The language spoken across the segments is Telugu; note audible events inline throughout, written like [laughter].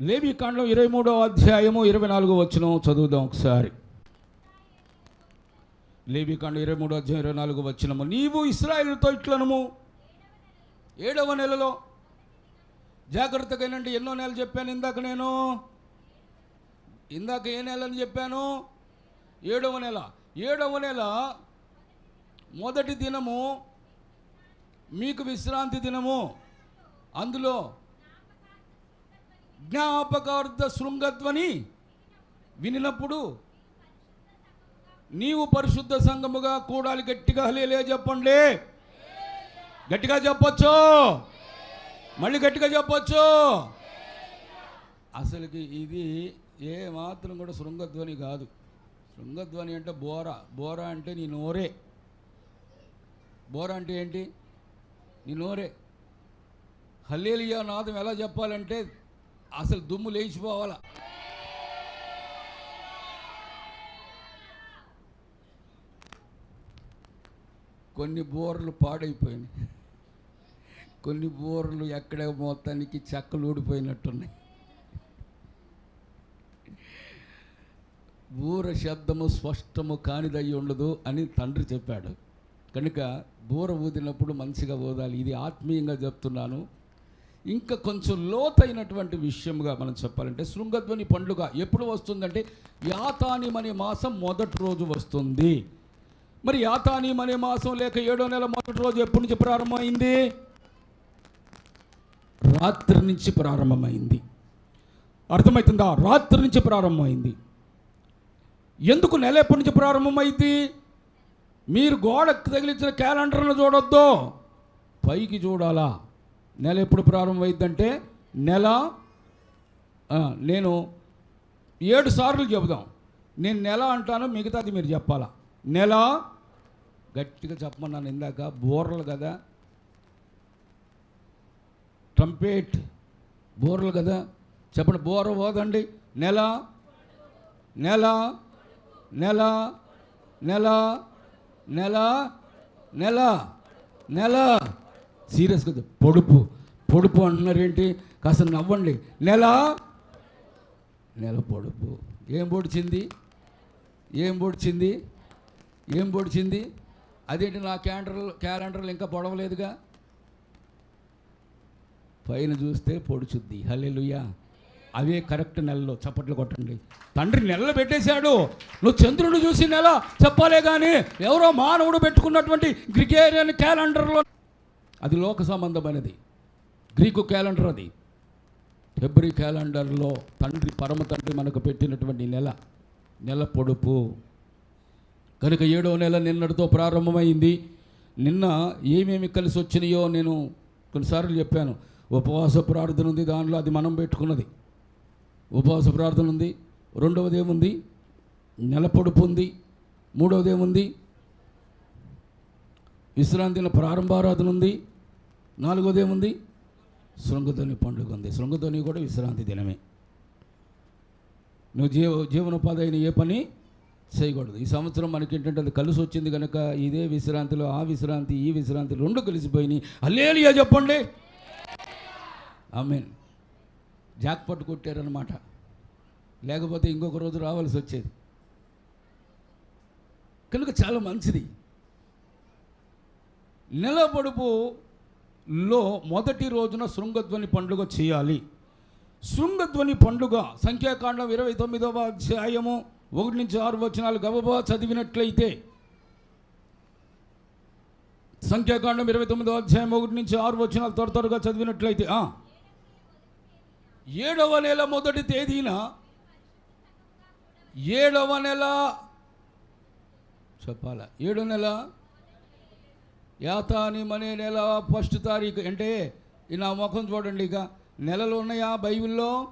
లేబీ కాండం ఇరవై మూడవ అధ్యాయము ఇరవై నాలుగో వచ్చిన చదువుదాం ఒకసారి. లేబీ కాండం ఇరవై మూడో అధ్యాయం ఇరవై నాలుగో వచ్చినము నీవు ఇస్రాయిల్తో ఇట్లనము. ఏడవ నెలలో జాగ్రత్తగానండి ఎన్నో నెలలు చెప్పాను ఇందాక నేను. ఇందాక ఏ నెల అని చెప్పాను? ఏడవ నెల. ఏడవ నెల మొదటి దినము మీకు విశ్రాంతి దినము. అందులో జ్ఞాపకార్థ శృంగధ్వని వినినప్పుడు నీవు పరిశుద్ధ సంఘముగా కూడాలి గట్టిగా హలేలే చెప్పండి. గట్టిగా చెప్పొచ్చు. మళ్ళీ గట్టిగా చెప్పొచ్చు. అసలుకి ఇది ఏ మాత్రం కూడా శృంగధ్వని కాదు. శృంగధ్వని అంటే బోర. బోర అంటే నీ నోరే. బోర అంటే ఏంటి? నీ నోరే. హల్లేలియా నాదం ఎలా చెప్పాలంటే అసలు దుమ్ము లేచిపోవాలా? కొన్ని బోర్లు పాడైపోయినాయి. కొన్ని బోర్లు ఎక్కడే మొత్తానికి చెక్కలు ఊడిపోయినట్టున్నాయి. బూర శబ్దము స్పష్టము కానిదయ్యి ఉండదు అని తండ్రి చెప్పాడు. కనుక బూర ఊదినప్పుడు మంచిగా ఊదాలి. ఇది ఆత్మీయంగా చెప్తున్నాను. ఇంకా కొంచెం లోతైనటువంటి విషయంగా మనం చెప్పాలంటే శృంగధ్వని పండుగ ఎప్పుడు వస్తుందంటే యాతానిం అనే మాసం మొదటి రోజు వస్తుంది. మరి యాతానిం అనే మాసం లేక ఏడో నెల మొదటి రోజు ఎప్పటి నుంచి ప్రారంభమైంది? రాత్రి నుంచి ప్రారంభమైంది. అర్థమవుతుందా? రాత్రి నుంచి ప్రారంభమైంది. ఎందుకు నెల ఎప్పటి నుంచి ప్రారంభమైంది? మీరు గోడకు తగిలించిన క్యాలెండర్ను చూడొద్దు. పైకి చూడాలా? నెల ఎప్పుడు ప్రారంభమైందంటే నెల నేను ఏడు సార్లు చెబుదాం. నేను నెల అంటాను మిగతాది మీరు చెప్పాలా? నెల గట్టిగా చెప్పమన్నాను ఇందాక బోర్లు కదా. ట్రంపేట్ బోర్లు కదా. చెప్పండి బోర పోదండి. నెల నెల నెల నెల నెల నెల నెల. సీరియస్గా పొడుపు. పొడుపు అంటున్నారు ఏంటి కాస్త నవ్వండి. నెల? నెల పొడుపు. ఏం పొడిచింది? ఏం పొడిచింది? ఏం పొడిచింది? అదేంటి నా క్యాలెండర్ క్యాలెండర్లు ఇంకా పొడవలేదుగా? పైన చూస్తే పొడుచుద్ది. హలెలుయా అవే కరెక్ట్ నెలలో చప్పట్లు కొట్టండి. తండ్రి నెలలు పెట్టేశాడు. నువ్వు చంద్రుడు చూసి నెల చెప్పాలే కానీ ఎవరో మానవుడు పెట్టుకున్నటువంటి గ్రిగేరియన్ క్యాలెండర్లో అది లోక సంబంధమైనది. గ్రీకు క్యాలెండర్ అది. ఫిబ్రవరి క్యాలెండర్లో తండ్రి పరమ తండ్రి మనకు పెట్టినటువంటి నెల నెల పొడుపు. కనుక ఏడో నెల నిన్నటితో ప్రారంభమైంది. నిన్న ఏమేమి కలిసి వచ్చినాయో నేను కొన్నిసార్లు చెప్పాను. ఉపవాస ప్రార్థన ఉంది దానిలో అది మనం పెట్టుకున్నది. ఉపవాస ప్రార్థన ఉంది రెండవది ఏముంది? నెల పొడుపు ఉంది మూడవది ఏముంది? విశ్రాంతిన ప్రారంభారాధన ఉంది నాలుగోది ఏముంది శృంగధ్వని పండుగ ఉంది. శృంగధ్వని కూడా విశ్రాంతి దినమే. నువ్వు జీవ జీవనోపాధి అయిన ఏ పని చేయకూడదు. ఈ సంవత్సరం మనకి ఏంటంటే అది కలిసి వచ్చింది కనుక ఇదే విశ్రాంతిలో ఆ విశ్రాంతి ఈ విశ్రాంతి రెండు కలిసిపోయినాయి. అల్లేలియా చెప్పండి. ఐ మీన్ జాక్ పట్టు కొట్టారనమాట లేకపోతే ఇంకొక రోజు రావాల్సి వచ్చేది. కనుక చాలా మంచిది. నిలబడుపు లో మొదటి రోజున శృంగధ్వని పండుగ చేయాలి. శృంగధ్వని పండుగ సంఖ్యాకాండం ఇరవై తొమ్మిదవ అధ్యాయము ఒకటి నుంచి ఆరు వచనాలు గబబా చదివినట్లయితే సంఖ్యాకాండం ఇరవై తొమ్మిదవ అధ్యాయం ఒకటి నుంచి ఆరు వచనాలు త్వర త్వరగా చదివినట్లయితే ఏడవ నెల మొదటి తేదీన ఏడవ నెల చెప్పాలా? ఏడో నెల యాతాని అనే నెల ఫస్ట్ తారీఖు అంటే నా ముఖం చూడండి ఇక. నెలలు ఉన్నాయా బైబిల్లో?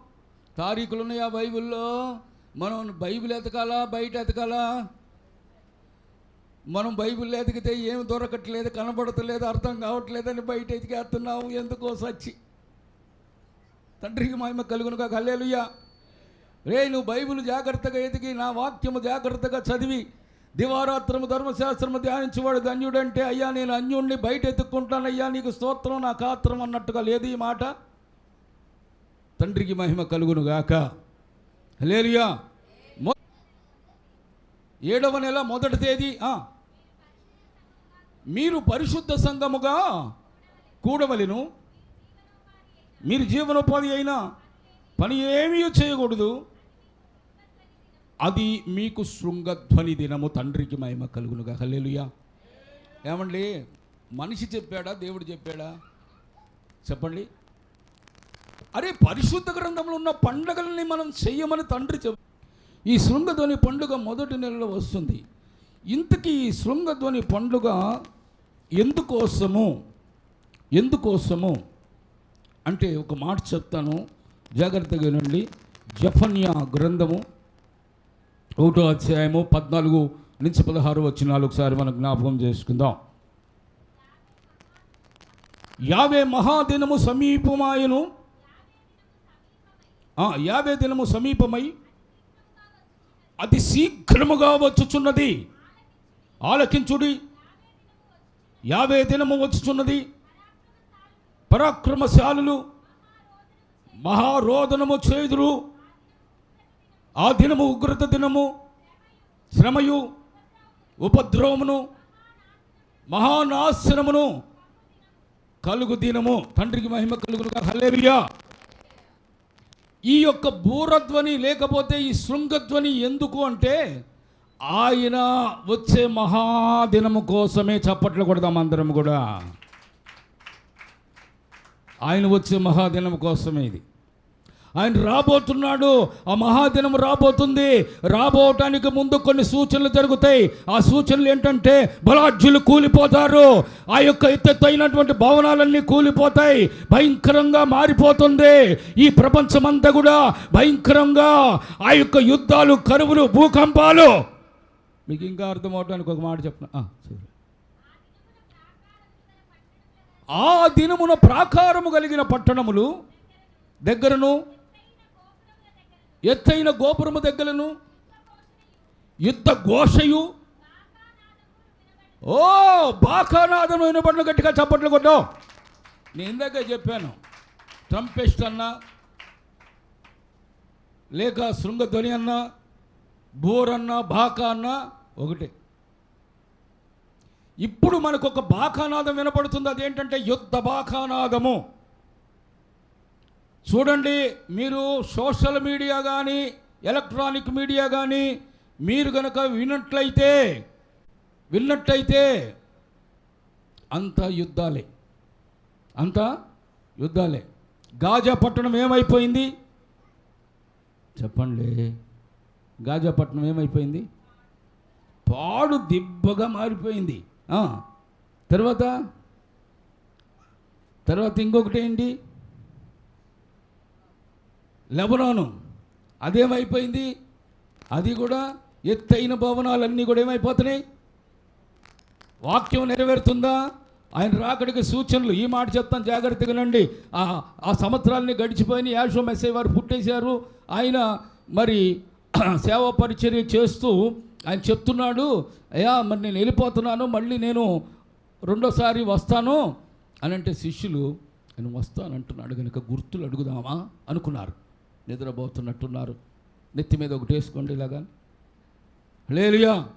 తారీఖులు ఉన్నాయా బైబిల్లో? మనం బైబిల్ ఎతకాలా? బయట ఎతకాలా? మనం బైబిల్ ఎతికితే ఏమి దొరకట్లేదు కనబడతలేదు అర్థం కావట్లేదని బయట ఎతికేస్తున్నాము ఎందుకో సచ్చి. తండ్రికి మహిమ కలుగునుగా కల్లేలుయ్యా రే నువ్వు బైబిల్ జాగ్రత్తగా ఎతికి నా వాక్యము జాగ్రత్తగా చదివి. దివారాత్రము ధర్మశాస్త్రము ధ్యానించేవాడు ధన్యుడంటే అయ్యా నేను అన్యుణ్ణి బయట ఎత్తుక్కుంటానయ్యా నీకు స్తోత్రం నా కాత్రం అన్నట్టుగా లేదు ఈ మాట. తండ్రికి మహిమ కలుగును గాక. హలేలుయా ఏడవ నెల మొదటి తేదీ మీరు పరిశుద్ధ సంఘముగా కూడవలను. మీరు జీవనోపాధి అయినా పని ఏమీ చేయకూడదు. అది మీకు శృంగధ్వని దినము తండ్రికి మహిమ కలుగునుగా. హల్లెలూయా. ఏమండి? మనిషి చెప్పాడా? దేవుడు చెప్పాడా? చెప్పండి. అరే పరిశుద్ధ గ్రంథంలో ఉన్న పండుగల్ని మనం చెయ్యమని తండ్రి చెప్ ఈ శృంగధ్వని పండుగ మొదటి నెలలో వస్తుంది. ఇంతకీ ఈ శృంగధ్వని పండుగ ఎందుకోసము? ఎందుకోసము? అంటే ఒక మాట చెప్తాను. జాగ్రత్తగా వినండి. జఫన్యా గ్రంథము ఒకటో అధ్యాయము పద్నాలుగు నుంచి పదహారు వచ్చినాలు ఒకసారి మనం జ్ఞాపకం చేసుకుందాం. యాభై మహాదినము సమీపమాయను. యాభై దినము సమీపమై అతి శీఘ్రముగా వచ్చుచున్నది. ఆలకించుడి. యాభై దినము వచ్చుచున్నది. పరాక్రమశాలులు. మహారోదనము చేదురు. ఆ దినము ఉగ్రత దినము శ్రమయు ఉపద్రవమును మహానాశనమును కలుగు దినము. తండ్రికి మహిమ కలుగును హల్లేలుయా. ఈ యొక్క బూరధ్వని లేకపోతే ఈ శృంగధ్వని ఎందుకు అంటే ఆయన వచ్చే మహాదినము కోసమే చప్పట్లు కొడదాం అందరం కూడా. ఆయన వచ్చే మహాదినం కోసమే ఇది. ఆయన రాబోతున్నాడు. ఆ మహాదినం రాబోతుంది. రాబోవటానికి ముందు కొన్ని సూచనలు జరుగుతాయి. ఆ సూచనలు ఏంటంటే బలాఢ్యులు కూలిపోతారు. ఆ యొక్క ఎత్తైనటువంటి భవనాలన్నీ కూలిపోతాయి. భయంకరంగా మారిపోతుంది. ఈ ప్రపంచమంతా కూడా భయంకరంగా ఆ యొక్క యుద్ధాలు కరువులు భూకంపాలు. మీకు ఇంకా అర్థం అవడానికి ఒక మాట చెప్పిన సరే. ఆ దినమున ప్రాకారము కలిగిన పట్టణములు దగ్గరను ఎత్తైన గోపురము దగ్గరను యుద్ధ ఘోషయు. ఓ బాకానాదం వినబడిన గట్టిగా చప్పట్లు కొట్టావు? నేను ఇందాక చెప్పాను ట్రంపెస్ట్ అన్నా లేక శృంగధ్వని అన్నా బోర్ అన్నా బాకా అన్నా ఒకటే. ఇప్పుడు మనకు ఒక బాకానాదం వినపడుతుంది అదేంటంటే యుద్ధ బాకానాదము. చూడండి మీరు సోషల్ మీడియా కానీ ఎలక్ట్రానిక్ మీడియా కానీ మీరు కనుక విన్నట్లయితే విన్నట్టయితే అంత యుద్ధాలే. అంతా యుద్ధాలే. గాజా పట్టణం ఏమైపోయింది? చెప్పండి. గాజా పట్టణం ఏమైపోయింది? పాడు దిబ్బగా మారిపోయింది. తర్వాత? తర్వాత ఇంకొకటి ఏంటి? లెబనాను. అదేమైపోయింది? అది కూడా ఎత్తైన భవనాలన్నీ కూడా ఏమైపోతున్నాయి? వాక్యం నెరవేరుతుందా? ఆయన రాకడికి సూచనలు ఈ మాట చెప్తాను జాగ్రత్తగా నండి ఆ సంవత్సరాలని గడిచిపోయిన యాషో మెస్సే వారు పుట్టేశారు. ఆయన మరి [clears throat] సేవా పరిచర్య చేస్తూ ఆయన చెప్తున్నాడు అయ్యా మరి నేను వెళ్ళిపోతున్నాను మళ్ళీ నేను రెండోసారి వస్తాను. అని అంటే శిష్యులు నేను వస్తాను అంటున్నాడు కనుక గుర్తులు అడుగుదామా? అనుకున్నారు. నిద్రపోతున్నట్టున్నారు. నెత్తి మీద ఒకటి వేసుకోండి ఇలాగా. లేలుయా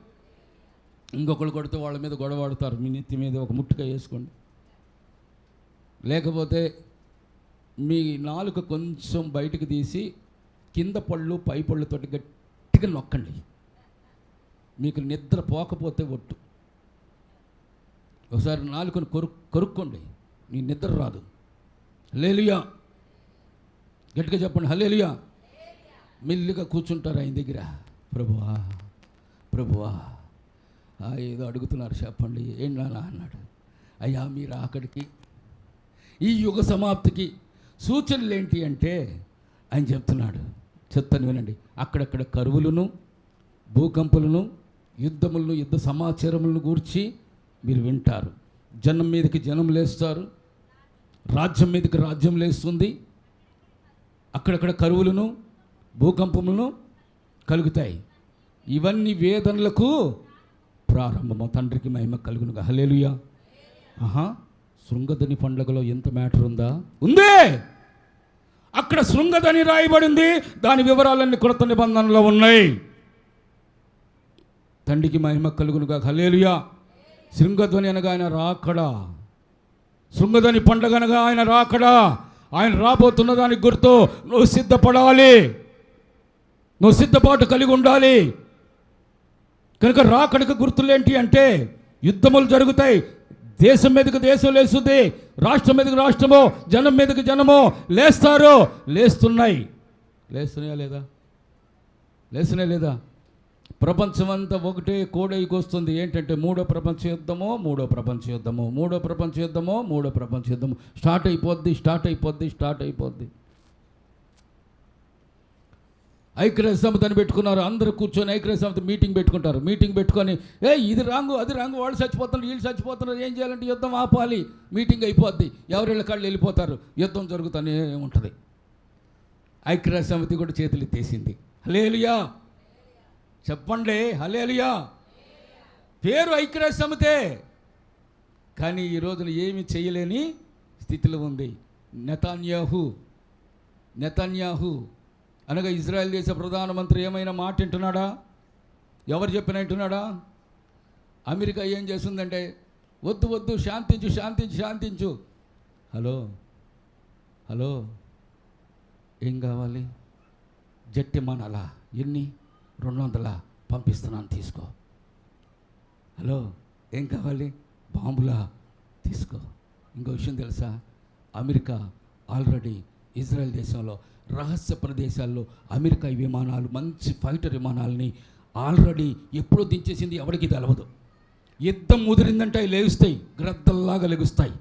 ఇంకొకరు కొడితే వాళ్ళ మీద గొడవాడుతారు మీ నెత్తి మీద ఒక ముట్టుగా వేసుకోండి. లేకపోతే మీ నాలుక కొంచెం బయటకు తీసి కింద పళ్ళు పై పళ్ళుతోటి గట్టిగా నొక్కండి. మీకు నిద్ర పోకపోతే ఒట్టు. ఒకసారి నాలుకను కొరు కొరుక్కోండి. నీ నిద్ర రాదు. లేలుయా గట్టిగా చెప్పండి. హలేలుయా మెల్లిగా కూర్చుంటారు ఆయన దగ్గర. ప్రభువా ప్రభువా. ఏదో అడుగుతున్నారు చెప్పండి. ఏం నాన్న అన్నాడు. అయ్యా మీరు అక్కడికి ఈ యుగ సమాప్తికి సూచనలు ఏంటి అంటే ఆయన చెప్తున్నాడు. చెప్తాను వినండి. అక్కడక్కడ కరువులను భూకంపులను యుద్ధములను యుద్ధ సమాచారములను గూర్చి మీరు వింటారు. జనం మీదకి జనం లేస్తారు. రాజ్యం మీదకి రాజ్యం లేస్తుంది. అక్కడక్కడ కరువులను భూకంపములను కలుగుతాయి. ఇవన్నీ వేదనలకు ప్రారంభము. తండ్రికి మహిమ కలుగును హలేలుయా ఆహా శృంగధని పండుగలో ఎంత మ్యాటర్ ఉందా? ఉందే! అక్కడ శృంగధని రాయబడింది. దాని వివరాలన్నీ కొరత నిబంధనలో ఉన్నాయి. తండ్రికి మహిమ కలుగునుగా. హలేలుయా శృంగధ్వని అనగా ఆయన రాకడా. శృంగధ్వని పండగ అనగా ఆయన రాకడా. ఆయన రాబోతున్న దానికి గుర్తు నువ్వు సిద్ధపడాలి. నువ్వు సిద్ధపాటు కలిగి ఉండాలి. కనుక రాకడికి గుర్తులేంటి అంటే యుద్ధములు జరుగుతాయి. దేశం మీదకి దేశం లేస్తుంది. రాష్ట్రం మీదకి రాష్ట్రము జనం మీదకి జనము లేస్తారు లేస్తున్నాయి. లేస్తున్నాయా లేదా? లేస్తున్నాయా లేదా? ప్రపంచం అంతా ఒకటే కోడైకి వస్తుంది. ఏంటంటే మూడో ప్రపంచ యుద్ధమో మూడో ప్రపంచ యుద్ధమో మూడో ప్రపంచ యుద్ధమో మూడో ప్రపంచ యుద్ధము. స్టార్ట్ అయిపోద్ది స్టార్ట్ అయిపోద్ది స్టార్ట్ అయిపోద్ది. ఐక్యరాజ్య సమితిని పెట్టుకున్నారు. అందరూ కూర్చొని ఐక్యరాజ్య సమితి మీటింగ్ పెట్టుకుంటారు. మీటింగ్ పెట్టుకొని ఏ ఇది రాంగు అది రాంగు వాళ్ళు చచ్చిపోతున్నారు వీళ్ళు చచ్చిపోతున్నారు ఏం చేయాలంటే యుద్ధం ఆపాలి. మీటింగ్ అయిపోద్ది. ఎవరిళ్ళ కాళ్ళు వెళ్ళిపోతారు. యుద్ధం జరుగుతూనే ఉంటుంది. ఐక్యరాజ్య సమితి కూడా చేతులు ఎత్తేసింది. లేలుయా చెప్పండి హలేలుయా పేరు ఐక్యరాజ్య సమితే కానీ ఈ రోజున ఏమి చేయలేని స్థితిలో ఉంది. నెతాన్యాహు నెతాన్యాహు. అనగా ఇజ్రాయెల్ దేశ ప్రధానమంత్రి ఏమైనా మాట వింటున్నాడా? ఎవరు చెప్పిన వింటున్నాడా? అమెరికా ఏం చేస్తుందంటే వద్దు వద్దు శాంతించు శాంతించు శాంతించు. హలో హలో ఏం కావాలి? జట్టి మనాలా? ఎన్ని? రెండు వందల పంపిస్తున్నాను తీసుకో. హలో ఏం కావాలి? బాంబులా? తీసుకో. ఇంకో విషయం తెలుసా? అమెరికా ఆల్రెడీ ఇజ్రాయెల్ దేశంలో రహస్య ప్రదేశాల్లో అమెరికా విమానాలు మంచి ఫైటర్ విమానాలని ఆల్రెడీ ఎప్పుడో దించేసింది ఎవరికి తెలవదు. యుద్ధం ముదిరిందంటే అవి లేగుస్తాయి గ్రద్దల్లాగా లెగుస్తాయి.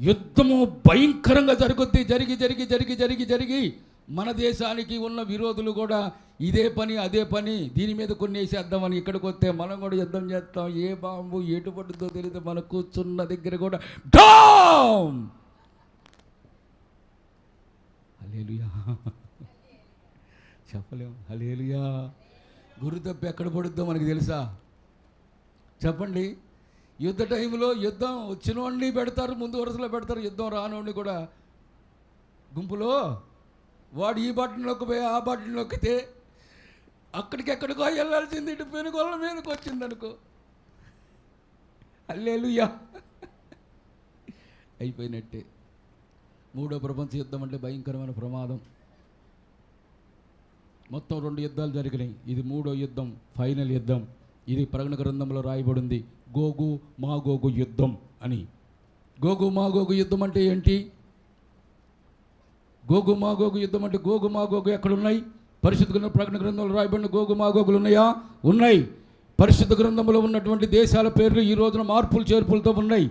యుద్ధము భయంకరంగా జరుగుద్ది జరిగి జరిగి జరిగి జరిగి జరిగి మన దేశానికి ఉన్న విరోధులు కూడా ఇదే పని అదే పని దీని మీద కొన్ని వేసేద్దామని ఇక్కడికి వస్తే మనం కూడా యుద్ధం చేస్తాం. ఏ బాంబు ఎటు పడుతుందో తెలియదు మన కూర్చున్న దగ్గర కూడా డామ్! హలేలుయా చెప్పలేం. హలేలుయా గురు తప్పి ఎక్కడ పడుద్దో మనకు తెలుసా? చెప్పండి. యుద్ధ టైంలో యుద్ధం వచ్చినోడిని పెడతారు ముందు వరుసలో పెడతారు యుద్ధం రానోడిని కూడా. గుంపులో వాడు ఈ బట్టన్ నొక్కిపోయి ఆ బట్టన్ నొక్కితే వెళ్ళాల్సింది ఇటు పెనుగోళ్ళ మీదకి వచ్చింది అనుకో అల్లేలుయ్యా అయిపోయినట్టే. మూడో ప్రపంచ యుద్ధం అంటే భయంకరమైన ప్రమాదం. మొత్తం రెండు యుద్ధాలు జరిగినాయి. ఇది మూడో యుద్ధం ఫైనల్ యుద్ధం. ఇది ప్రగణ గ్రంథంలో రాయబడింది. గోగు మాగోగు యుద్ధం అని. గోగు మాగోగు యుద్ధం అంటే ఏంటి? గోగు మాగోగు యుద్ధం అంటే గోగు మాగోగు ఎక్కడున్నాయి? పరిశుద్ధ గ్రంథం ప్రకటన గ్రంథంలో రాయబడిన గోగు మాగోగులు ఉన్నాయా? ఉన్నాయి. పరిశుద్ధ గ్రంథంలో ఉన్నటువంటి దేశాల పేర్లు ఈ రోజున మార్పులు చేర్పులతో ఉన్నాయి.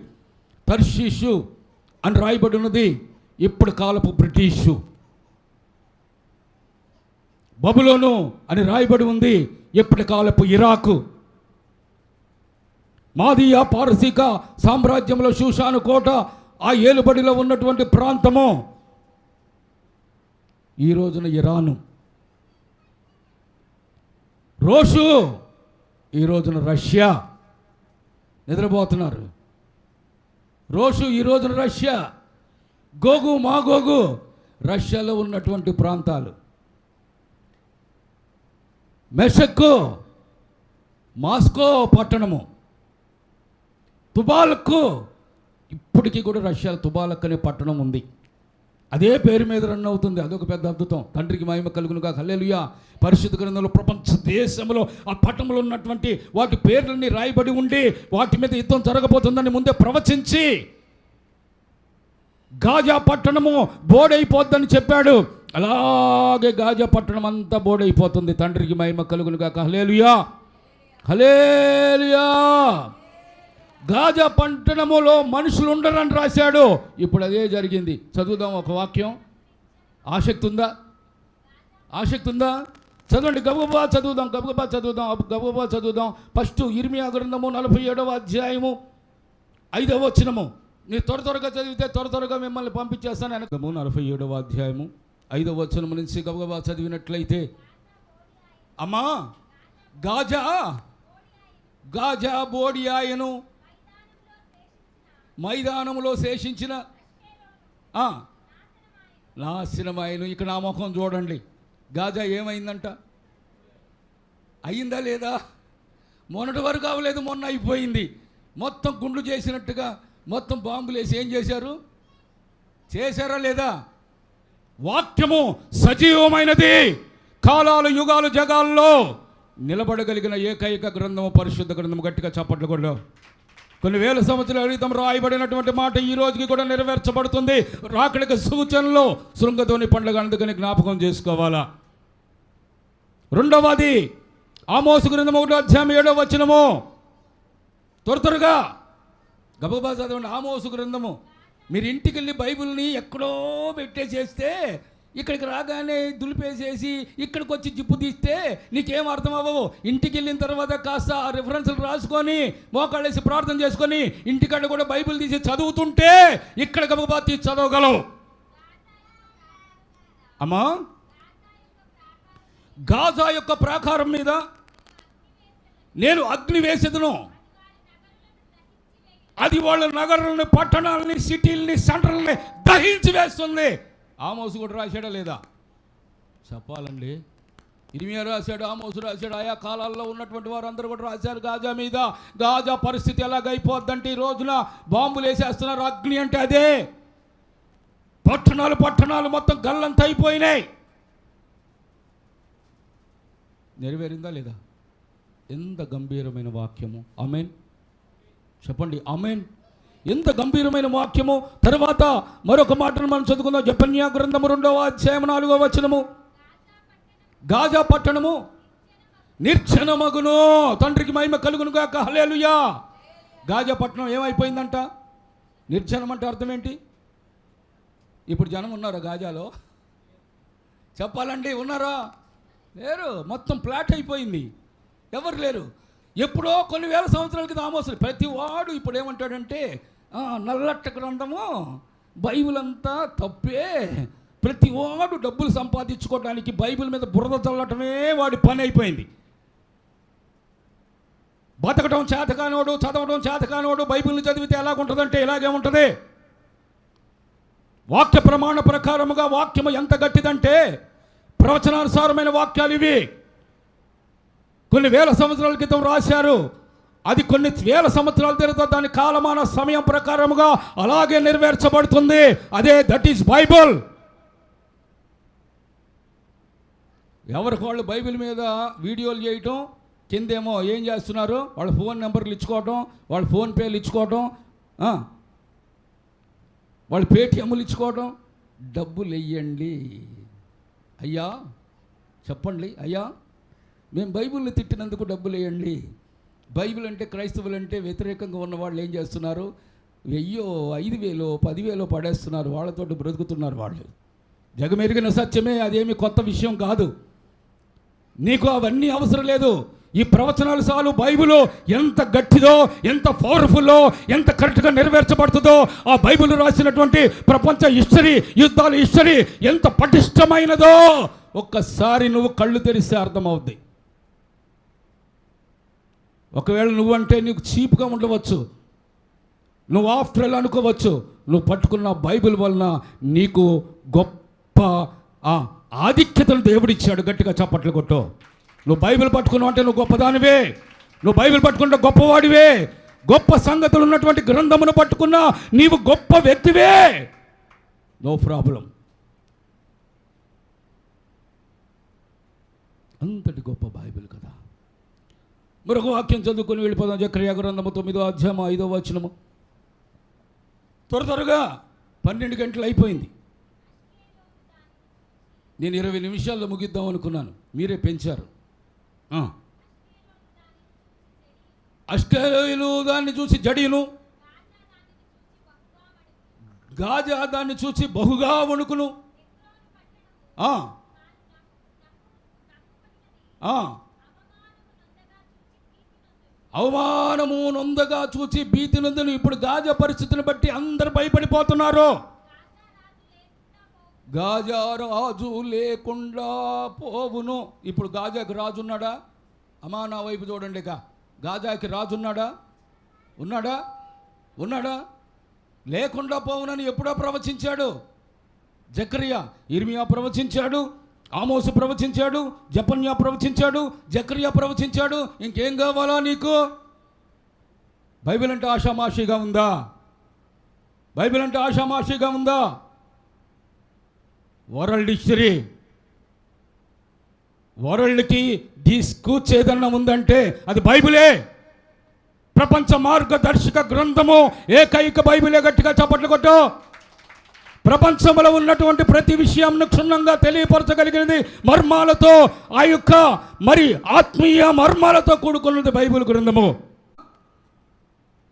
తర్షీషు అని రాయబడి ఉన్నది. ఇప్పుడు కాలపు బ్రిటిషు. బబులోను అని రాయబడి ఉంది. ఎప్పటి కాలపు ఇరాకు. మాదియా పారసీక సామ్రాజ్యంలో శూషాను కోట ఆ ఏలుబడిలో ఉన్నటువంటి ప్రాంతము. ఈ రోజున ఇరాను రోషు ఈ రోజున రష్యా. నిద్రపోతున్నారు. రోషు ఈ రోజున రష్యా. గోగు మాగోగు రష్యాలో ఉన్నటువంటి ప్రాంతాలు. మెషక్కు మాస్కో పట్టణము. తుబాలకు ఇప్పటికీ కూడా రష్యాలో తుబాలక్ అనే పట్టణం ఉంది. అదే పేరు మీద రన్ అవుతుంది. అదొక పెద్ద అద్భుతం. తండ్రికి మహిమ కలుగును కాక హల్లేలుయా. పరిశుద్ధ గ్రంథంలో ప్రపంచ దేశంలో ఆ పట్టణంలో ఉన్నటువంటి వాటి పేర్లన్నీ రాయబడి ఉండి వాటి మీద యుద్ధం జరగబోతుందని ముందే ప్రవచించి గాజా పట్టణము బోడైపోద్దని చెప్పాడు. అలాగే గాజా పట్టణం అంతా బోడైపోతుంది. తండ్రికి మహిమ కలుగును కాక హలేలుయా హలేలుయా గాజా పట్టణములో మనుషులు ఉండరని రాశాడు. ఇప్పుడు అదే జరిగింది. చదువుదాం ఒక వాక్యం. ఆసక్తి ఉందా ఆసక్తి ఉందా చదవండి. గబగబా చదువుదాం గబగబా చదువుదాం గబగబా చదువుదాం. ఫస్ట్ ఇర్మియా గ్రంథము నలభై ఏడవ అధ్యాయము ఐదవ వచనము. నేను త్వర త్వరగా చదివితే త్వర త్వరగా మిమ్మల్ని పంపించేస్తాను. వెనకము నలభై ఏడవ అధ్యాయము ఐదవ వచనము నుంచి గబగబా చదివినట్లయితే అమ్మా గాజా గాజా బోడి ఆయను మైదానంలో శేషించిన నాశనమాయను నాశనమైన ఇక నా ముఖం చూడండి. గాజా ఏమైందంట? అయిందా లేదా? మొన్నటి వరకు అవ్వలేదు మొన్న అయిపోయింది. మొత్తం గుండు చేసినట్టుగా మొత్తం బాంబులు వేసి ఏం చేశారు? చేశారా లేదా? వాక్యము సజీవమైనది. కాలాలు యుగాలు జగాల్లో నిలబడగలిగిన ఏకైక గ్రంథము పరిశుద్ధ గ్రంథము గట్టిగా చప్పట్లు కూడా కొన్ని వేల సంవత్సరాల క్రితం రాయబడినటువంటి మాట ఈ రోజుకి కూడా నెరవేర్చబడుతుంది. రాకడికి సూచనలు శృంగతోని పండుగ అందుకని జ్ఞాపకం చేసుకోవాలా? రెండవది ఆమోసు గ్రంథం ఒకటి అధ్యాయం ఏడో వచనము. త్వర త్వరగా గబగబా చదవండి. ఆమోసు గ్రంథము. మీరు ఇంటికి వెళ్ళి బైబిల్ని ఎక్కడో పెట్టేసేస్తే ఇక్కడికి రాగానే దులిపేసేసి ఇక్కడికి వచ్చి జిప్పు తీస్తే నీకేం అర్థం అవ్వవు ఇంటికి వెళ్ళిన తర్వాత కాస్త ఆ రిఫరెన్స్లు రాసుకొని మోకాళ్ళేసి ప్రార్థన చేసుకొని ఇంటికాడ కూడా బైబిల్ తీసి చదువుతుంటే ఇక్కడ గబగబా తీసి చదవగలవు. అమ్మా గాజా యొక్క ప్రాకారం మీద నేను అగ్ని వేసేదను. అది వాళ్ళ నగరాలని పట్టణాలని సిటీలని సెంటర్లని దహించి వేస్తుంది. ఆమోసు కూడా రాశాడా లేదా? చెప్పాలండి. ఇరిమియా రాశాడు ఆమోసు రాశాడు. ఆయా కాలాల్లో ఉన్నటువంటి వారు అందరూ కూడా రాశారు. గాజా మీద గాజా పరిస్థితి ఎలాగైపోద్దంటే ఈ రోజున బాంబులు వేసేస్తున్నారు. అగ్ని అంటే అదే. పట్టణాలు పట్టణాలు మొత్తం గల్లంత అయిపోయినాయి. నెరవేరిందా లేదా? ఎంత గంభీరమైన వాక్యము. అమెన్ చెప్పండి. అమెన్ ఎంత గంభీరమైన వాక్యము. తర్వాత మరొక మాటను మనం చదువుకుందాం. జపన్యా గ్రంథము రెండవ అధ్యాయం నాలుగవ వచనము. గాజా పట్టణము. నిర్జనమగును. తండ్రికి మహిమ కలుగును గాక. హలేలుయా గాజా పట్టణం ఏమైపోయిందంట? నిర్జనం అంటే అర్థం ఏంటి? ఇప్పుడు జనం ఉన్నారా గాజాలో? చెప్పాలండి ఉన్నారా? లేరు. మొత్తం ఫ్లాట్ అయిపోయింది. ఎవరు లేరు? ఎప్పుడో కొన్ని వేల సంవత్సరాల క్రితం ఆమోసులు. ప్రతి వాడు ఇప్పుడు ఏమంటాడంటే నల్లట్ట గ్రంథము బైబిల్ అంతా తప్పే. ప్రతి వాడు డబ్బులు సంపాదించుకోవడానికి బైబిల్ మీద బురద చల్లటమే వాడి పని అయిపోయింది. బతకడం చేతకానోడు చదవడం చేతకానోడు బైబిల్ని చదివితే ఎలాగుంటుందంటే ఇలాగే ఉంటుంది. వాక్య ప్రమాణ ప్రకారముగా వాక్యము ఎంత గట్టిదంటే ప్రవచనానుసారమైన వాక్యాలు ఇవి. కొన్ని వేల సంవత్సరాల క్రితం రాశారు అది కొన్ని వేల సంవత్సరాల తర్వాత దాని కాలమాన సమయం ప్రకారముగా అలాగే నెరవేర్చబడుతుంది. అదే దట్ ఈస్ బైబుల్ ఎవరికి వాళ్ళు బైబిల్ మీద వీడియోలు చేయటం కిందేమో ఏం చేస్తున్నారు? వాళ్ళ ఫోన్ నెంబర్లు ఇచ్చుకోవటం వాళ్ళ ఫోన్పేలు ఇచ్చుకోవటం వాళ్ళ వాళ్ళు పేటిఎంలు ఇచ్చుకోవటం. డబ్బులు వెయ్యండి అయ్యా చెప్పండి. అయ్యా మేము బైబిల్ని తిట్టినందుకు డబ్బులు వేయండి బైబిల్ అంటే క్రైస్తవులు అంటే వ్యతిరేకంగా ఉన్న వాళ్ళు ఏం చేస్తున్నారు? వెయ్యో ఐదు వేలో పదివేలో పడేస్తున్నారు. వాళ్ళతో బ్రతుకుతున్నారు వాళ్ళు. జగమెరిగిన సత్యమే అదేమి కొత్త విషయం కాదు. నీకు అవన్నీ అవసరం లేదు. ఈ ప్రవచనాలు చాలు. బైబిల్ ఎంత గట్టిదో ఎంత పవర్ఫుల్లో ఎంత కరెక్ట్గా నెరవేర్చబడుతుందో ఆ బైబిల్ రాసినటువంటి ప్రపంచ హిస్టరీ యుద్ధాల హిస్టరీ ఎంత పటిష్టమైనదో ఒక్కసారి నువ్వు కళ్ళు తెరిస్తే అర్థమవుద్ది. ఒకవేళ నువ్వంటే నీకు చీప్గా ఉండవచ్చు. నువ్వు ఆఫ్టర్ అనుకోవచ్చు. నువ్వు పట్టుకున్న బైబిల్ వలన నీకు గొప్ప ఆధిక్యతను దేవుడిచ్చాడు. గట్టిగా చప్పట్లు కొట్టు. నువ్వు బైబిల్ పట్టుకున్నావు అంటే నువ్వు గొప్పదానివే. నువ్వు బైబిల్ పట్టుకుంటే గొప్పవాడివే. గొప్ప సంగతులు ఉన్నటువంటి గ్రంథమును పట్టుకున్నా నీవు గొప్ప వ్యక్తివే. నో ప్రాబ్లం అంతటి గొప్ప బైబిల్ మరొక వాక్యం చదువుకొని వెళ్ళిపోదాం. జక్రియ గ్రంథము తొమ్మిదో అధ్యాయం ఐదో వచనము. త్వర త్వరగా పన్నెండు గంటలు అయిపోయింది. నేను ఇరవై నిమిషాల్లో ముగిద్దాం అనుకున్నాను. మీరే పెంచారు. అష్టలు దాన్ని చూసి జడియును గాజా దాన్ని చూసి బహుగా వణుకును ఆ. అవమానము నొందగా చూచి భీతి నందును ఇప్పుడు గాజా పరిస్థితిని బట్టి అందరు భయపడిపోతున్నారు. గాజా రాజు లేకుండా పోవును. ఇప్పుడు గాజాకి రాజు ఉన్నాడా? అమ్మా నా వైపు చూడండి ఇక. గాజాకి రాజు ఉన్నాడా? ఉన్నాడా? ఉన్నాడా? లేకుండా పోవునని ఎప్పుడో ప్రవచించాడు. జక్రియా ఇర్మియా ప్రవచించాడు. ఆమోసు ప్రవచించాడు జపన్యా ప్రవచించాడు జక్రియా ప్రవచించాడు. ఇంకేం కావాలా నీకు? బైబిల్ అంటే ఆషామాషిగా ఉందా? బైబిల్ అంటే ఆషామాషిగా ఉందా? World history. వరల్డ్కి తీసుకూర్చేదన్నా ఉందంటే అది బైబిలే. ప్రపంచ మార్గదర్శక గ్రంథము ఏకైక బైబిలే గట్టిగా చప్పట్లు కొట్టు. ప్రపంచంలో ఉన్నటువంటి ప్రతి విషయంను క్షుణ్ణంగా తెలియపరచగలిగినది మర్మాలతో ఆ యొక్క మరి ఆత్మీయ మర్మాలతో కూడుకున్నది బైబిల్ గ్రంథము.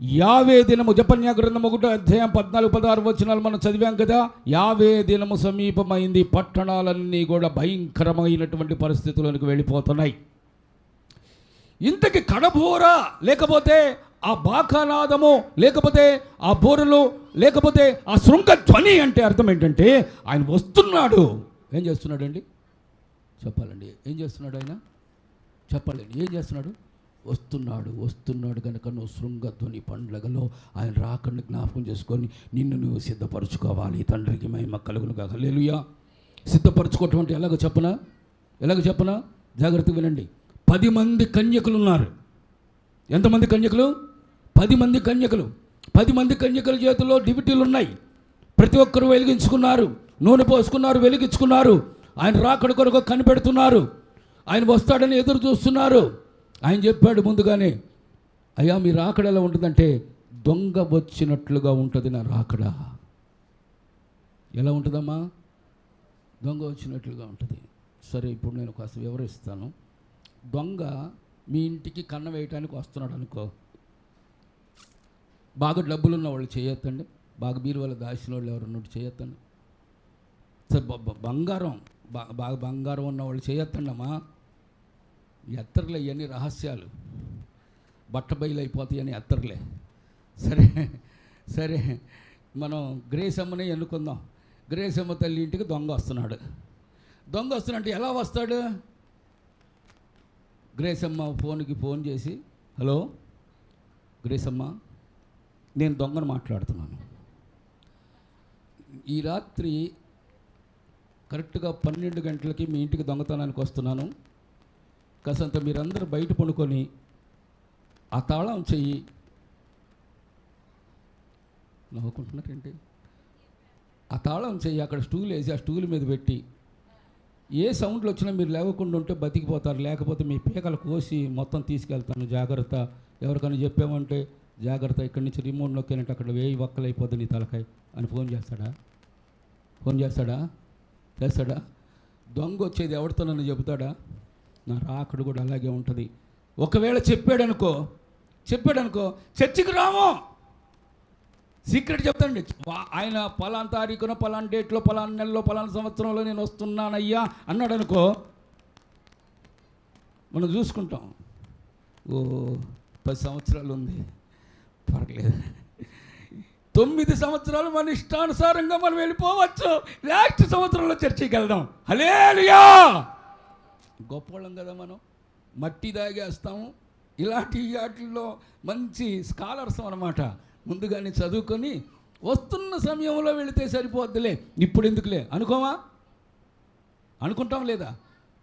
యావే దినము జపన్య గ్రంథము ఒకటి అధ్యాయం పద్నాలుగు పదహారు వచనాలు మనం చదివాం కదా. యావే దినము సమీపమైంది పట్టణాలన్నీ కూడా భయంకరమైనటువంటి పరిస్థితులకు వెళ్ళిపోతున్నాయి. ఇంతకి కడబోర లేకపోతే ఆ బాకానాదము లేకపోతే ఆ బోరలు లేకపోతే ఆ శృంగ ధ్వని అంటే అర్థం ఏంటంటే ఆయన వస్తున్నాడు. ఏం చేస్తున్నాడండి? చెప్పాలండి. ఏం చేస్తున్నాడు ఆయన? చెప్పాలండి. ఏం చేస్తున్నాడు? వస్తున్నాడు వస్తున్నాడు కనుక నువ్వు శృంగధ్వని పండ్లగలో ఆయన రాకుండా జ్ఞాపకం చేసుకొని నిన్ను నువ్వు సిద్ధపరచుకోవాలి. తండ్రికి మహిమ కలుగును కాక లేలుయా సిద్ధపరచుకోవటం అంటే ఎలాగో చెప్పనా? ఎలాగో చెప్పనా? జాగ్రత్తగా వినండి. పది మంది కన్యకులు ఉన్నారు. ఎంతమంది కన్యకులు? పది మంది కన్యకలు పది మంది కన్యకల చేతుల్లో డివిటీలు ఉన్నాయి. ప్రతి ఒక్కరు వెలిగించుకున్నారు. నూనె పోసుకున్నారు వెలిగించుకున్నారు. ఆయన రాకడ కొరకు కనిపెడుతున్నారు. ఆయన వస్తాడని ఎదురు చూస్తున్నారు. ఆయన చెప్పాడు ముందుగానే అయ్యా మీ రాకడ ఎలా ఉంటుందంటే దొంగ వచ్చినట్లుగా ఉంటుంది నా రాకడ. ఎలా ఉంటుందమ్మా? దొంగ వచ్చినట్లుగా ఉంటుంది. సరే ఇప్పుడు నేను కాస్త వివరిస్తాను. దొంగ మీ ఇంటికి కన్న వేయటానికి వస్తున్నాడు అనుకో బాగా డబ్బులు ఉన్న వాళ్ళు చేయొద్దండి. బాగా బీరువాల దాచిన వాళ్ళు ఎవరు చేయొద్దండి. సరే బంగారం బాగా బంగారం ఉన్న వాళ్ళు చేయొద్దండి అమ్మా ఎత్తర్లే ఇవన్నీ రహస్యాలు. బట్ట బయలు అయిపోతాయని ఎత్తర్లే. సరే సరే మనం గ్రేసమ్మని ఎన్నుకుందాం. గ్రేసమ్మ తల్లి ఇంటికి దొంగ వస్తున్నాడు. దొంగ వస్తున్నాడంటే ఎలా వస్తాడు? గ్రేసమ్మ ఫోన్కి ఫోన్ చేసి హలో గ్రేసమ్మ నేను దొంగను మాట్లాడుతున్నాను. ఈ రాత్రి కరెక్ట్గా పన్నెండు గంటలకి మీ ఇంటికి దొంగతనానికి వస్తున్నాను. కాసంత మీరందరూ బయట పడుకొని ఆ తాళం చెయ్యి. నవ్వుకుంటున్నారండి ఆ తాళం చెయ్యి అక్కడ స్టూల్ వేసి ఆ స్టూల్ మీద పెట్టి. ఏ సౌండ్లు వచ్చినా మీరు లేవకుండా ఉంటే బతికిపోతారు. లేకపోతే మీ పీకలు కోసి మొత్తం తీసుకెళ్తాను. జాగ్రత్త. ఎవరికైనా చెప్పామంటే జాగ్రత్త ఇక్కడి నుంచి రిమోట్ నొక్కినట్టు అక్కడ వేయి వక్కలైపోద్ది నీ తలకాయ అని ఫోన్ చేస్తాడా? ఫోన్ చేస్తాడా? చేస్తాడా? దొంగ వచ్చేది ఎవరితో నన్ను చెబుతాడా? నా రాకడు కూడా అలాగే ఉంటుంది. ఒకవేళ చెప్పాడనుకో చెప్పాడనుకో చర్చికి రాము! సీక్రెట్ చెప్తాండి ఆయన పలానా తారీఖున పలానా డేట్లో పలానా నెలలో పలానా సంవత్సరంలో నేను వస్తున్నానయ్యా అన్నాడు అనుకో మనం చూసుకుంటాం. ఓ పది సంవత్సరాలు ఉంది. పర్లేదు. తొమ్మిది సంవత్సరాలు మన ఇష్టానుసారంగా మనం వెళ్ళిపోవచ్చు. లాస్ట్ సంవత్సరంలో చర్చికి వెళ్దాం హలేలుయా గొప్పవాళ్ళం కదా మనం. మట్టి దాగేస్తాము. ఇలాంటి వాటిల్లో మంచి స్కాలర్స్ అనమాట ముందుగానే చదువుకొని వస్తున్న సమయంలో వెళితే సరిపోద్దులే. ఇప్పుడు ఎందుకులే? అనుకోమా అనుకుంటాం లేదా?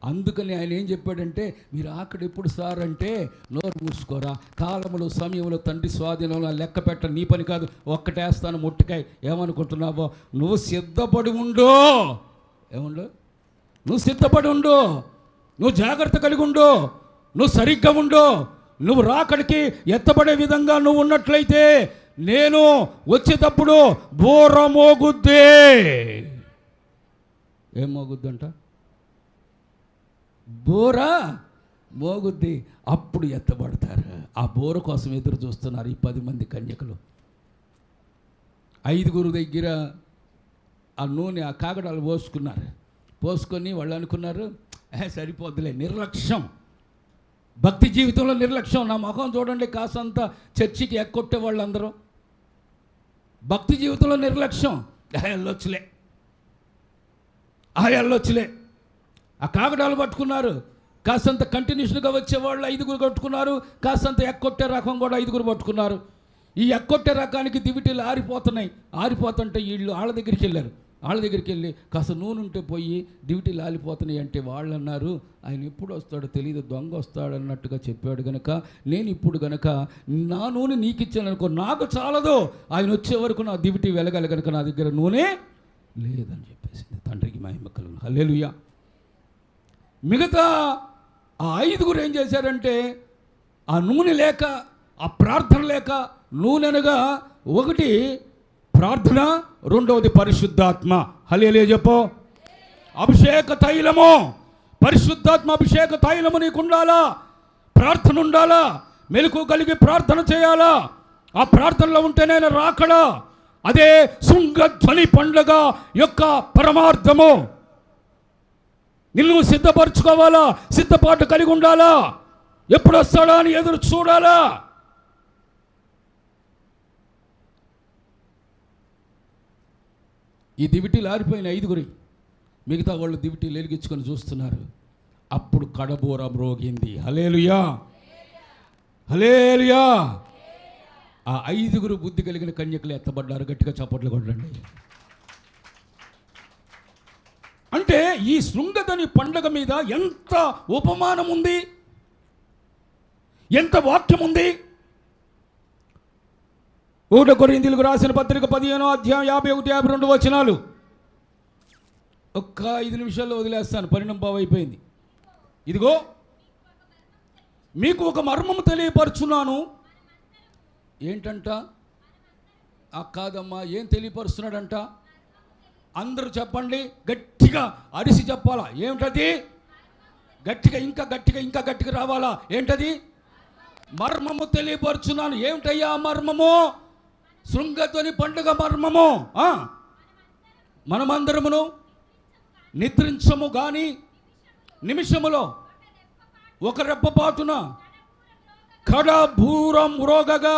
అందుకని ఆయన ఏం చెప్పాడంటే మీరు ఆకలి ఎప్పుడు సార్ అంటే నోరు మూసుకోరా. కాలములు సమయంలో తండ్రి స్వాధీనంలో లెక్క పెట్ట నీ పని కాదు ఒక్కటేస్తాను ముట్టికాయ. ఏమనుకుంటున్నావో? నువ్వు సిద్ధపడి ఉండు. ఏముండు? నువ్వు సిద్ధపడి ఉండు. నువ్వు జాగ్రత్త కలిగి ఉండు. నువ్వు సరిగ్గా ఉండు. నువ్వు రాకడికి ఎత్తబడే విధంగా నువ్వు ఉన్నట్లయితే నేను వచ్చేటప్పుడు బోర మోగుద్దే. ఏం మోగుద్దంట? బోర మోగుద్ది అప్పుడు ఎత్తబడతారు. ఆ బోర కోసం ఎదురు చూస్తున్నారు ఈ పది మంది కన్యకలు. ఐదుగురు దగ్గర ఆ నూనె ఆ కాగడాలు పోసుకున్నారు. పోసుకొని వాళ్ళు అనుకున్నారు ఏ సరిపోద్దులే నిర్లక్ష్యం. భక్తి జీవితంలో నిర్లక్ష్యం. నా ముఖం చూడండి కాసంత చర్చికి ఎక్కొట్టే వాళ్ళందరూ. భక్తి జీవితంలో నిర్లక్ష్యం. "ఏ, వెళ్ళొచ్చులే. ఆ వెళ్ళొచ్చులే. ఆ కాగడాలు పట్టుకున్నారు. కాసంత కంటిన్యూషన్గా వచ్చేవాళ్ళు ఐదుగురు పట్టుకున్నారు కాసంత ఎక్కొట్టే రకం కూడా ఐదుగురు పట్టుకున్నారు. ఈ ఎక్కొట్టే రకానికి దివిటీలు ఆరిపోతున్నాయి. ఆరిపోతుంటే వీళ్ళు వాళ్ళ దగ్గరికి వెళ్ళారు. వాళ్ళ దగ్గరికి వెళ్ళి కాస్త నూనె ఉంటే పోయి డ్యూటీ ఆలిపోతున్నాయి అంటే వాళ్ళు అన్నారు ఆయన ఎప్పుడు వస్తాడో తెలియదు దొంగ వస్తాడు అన్నట్టుగా చెప్పాడు గనక. నేను ఇప్పుడు గనక నా నూనె నీకు ఇచ్చాను అనుకో నాకు చాలదు. ఆయన వచ్చే వరకు నా డ్యూటీ వెలగాలి కనుక నా దగ్గర నూనె లేదని చెప్పేసింది. తండ్రికి మహిమ కలుగు హల్లెలూయా. మిగతా ఆ ఐదుగురు ఏం చేశారంటే ఆ నూనె లేక ఆ ప్రార్థన లేక నూనెనగా ఒకటి ప్రార్థన రెండవది పరిశుద్ధాత్మ. హలేలే చెప్పు. అభిషేక తైలము. పరిశుద్ధాత్మ అభిషేక తైలము నీకు ఉండాలా ప్రార్థన ఉండాలా? మెలకు కలిగి ప్రార్థన చేయాలా? ఆ ప్రార్థనలో ఉంటే నేను రాకడా? అదే శృంగధ్వని పండుగ యొక్క పరమార్థము. నిన్ను సిద్ధపరచుకోవాలా? సిద్ధపాటు కలిగి ఉండాలా? ఎప్పుడు వస్తాడా అని ఎదురు చూడాలా? ఈ దివిటీలు ఆరిపోయిన ఐదుగురి మిగతా వాళ్ళు దివిటీలు వెలిగించుకొని చూస్తున్నారు. అప్పుడు కడబోరం రోగింది. హలేలుయా హలేలుయా ఆ ఐదుగురు బుద్ధి కలిగిన కన్యకలు ఎత్తబడ్డారు. గట్టిగా చప్పట్లు కొట్టండి. అంటే ఈ శృంగదని పండగ మీద ఎంత ఉపమానం ఉంది ఎంత వాక్యం ఉంది ఒకటి కొరిందులకు రాసిన పత్రిక పదిహేనో అధ్యాయం యాభై ఒకటి యాభై రెండు వచనాలు. ఒక్క ఐదు నిమిషాల్లో వదిలేస్తాను పరిణామం బావు అయిపోయింది ఇదిగో మీకు ఒక మర్మం తెలియపరుచున్నాను. ఏంటంట? ఆ కాదమ్మా ఏం తెలియపరుస్తున్నాడంట? అందరూ చెప్పండి గట్టిగా అరిసి చెప్పాలా? ఏమిటది? గట్టిగా ఇంకా గట్టిగా ఇంకా గట్టిగా రావాలా? ఏంటది? మర్మము తెలియపరుచున్నాను. ఏమిటయ్యా మర్మము? శృంగతోని పండుగ మర్మము మనమందరమును నిద్రించము కానీ నిమిషములో ఒక రెప్పపాటున కడభూరం రోగగా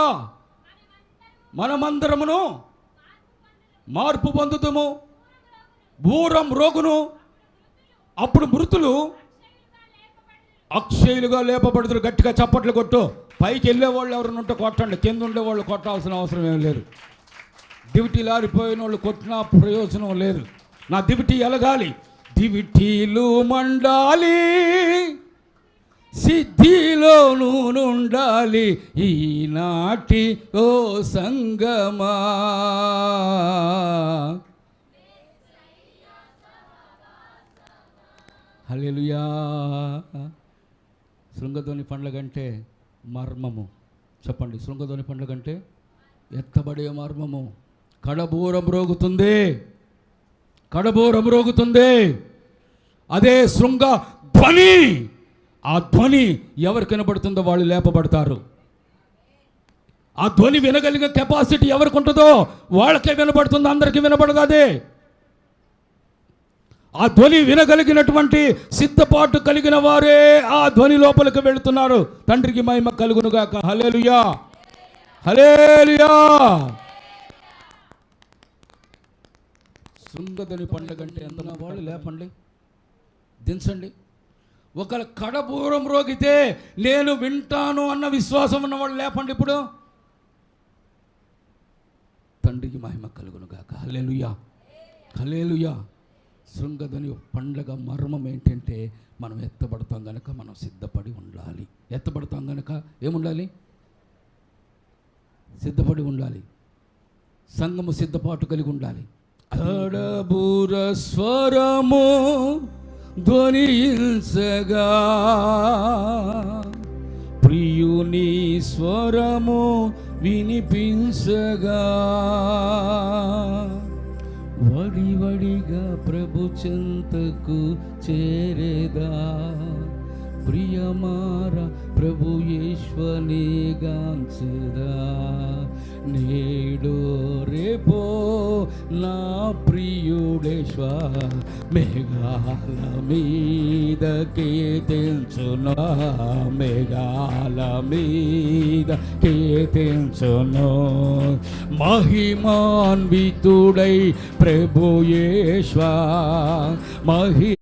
మనమందరమును మార్పు పొందుతుము బూరం రోగును అప్పుడు మృతులు అక్షయులుగా లేపబడుతురు గట్టిగా చప్పట్లు కొట్టు. పైకి వెళ్ళేవాళ్ళు ఎవరైనా ఉంటే కొట్టండి కింద ఉండేవాళ్ళు కొట్టాల్సిన అవసరం ఏం లేదు. దివిటీ లారిపోయిన వాళ్ళు కొట్టినా ప్రయోజనం లేదు. నా దివిటీ ఎలగాలి దివిటీలు మండాలి సిద్ధిలోను నుండాలి ఈనాటి ఓ సంగమా. హలెలుయా శృంగధ్వని పండ్ల కంటే మర్మము. చెప్పండి శృంగధ్వని పండ్ల కంటే ఎత్తబడే మర్మము. కడబూరం రోగుతుంది. కడబూరం రోగుతుంది. అదే శృంగ ధ్వని ఆ ధ్వని ఎవరు కనబడుతుందో వాళ్ళు లేపబడతారు. ఆ ధ్వని వినగలిగే కెపాసిటీ ఎవరికి ఉంటుందో వాళ్ళకే వినబడుతుంది అందరికీ వినబడదు అదే. ఆ ధ్వని వినగలిగినటువంటి సిద్ధపాటు కలిగిన వారే ఆ ధ్వని లోపలికి వెళుతున్నారు. తండ్రికి మహిమ కలుగునుగాక హలేలుయా హలేలుయా శృంగధని పండుగ అంటే ఎంత వాళ్ళు లేపండి. దించండి. ఒకరు కడపూరం రోగితే నేను వింటాను అన్న విశ్వాసం ఉన్నవాళ్ళు లేపండి ఇప్పుడు. తండ్రికి మహిమ కలుగునుగాక హలేలుయా హలేలుయా శృంగదని పండగ మర్మం ఏంటంటే మనం ఎత్తబడతాం గనక మనం సిద్ధపడి ఉండాలి. ఎత్తబడతాం గనక ఏముండాలి? సిద్ధపడి ఉండాలి. సంఘము సిద్ధపాటు కలిగి ఉండాలి. కడబూర స్వరము ధ్వనించగా ప్రియుని స్వరము వినిపించగా వడివడిగా ప్రభు చెంతకు చేరేదా? ప్రియమార ప్రభు ఈశ్వని గాంచదా? నేడు రేపో నా ప్రియుడేశ్వర మేఘాల మీద కీర్తించును మేఘాల మీద కీర్తించును మహిమాన్వితుడై ప్రభుయేశ్వ మహి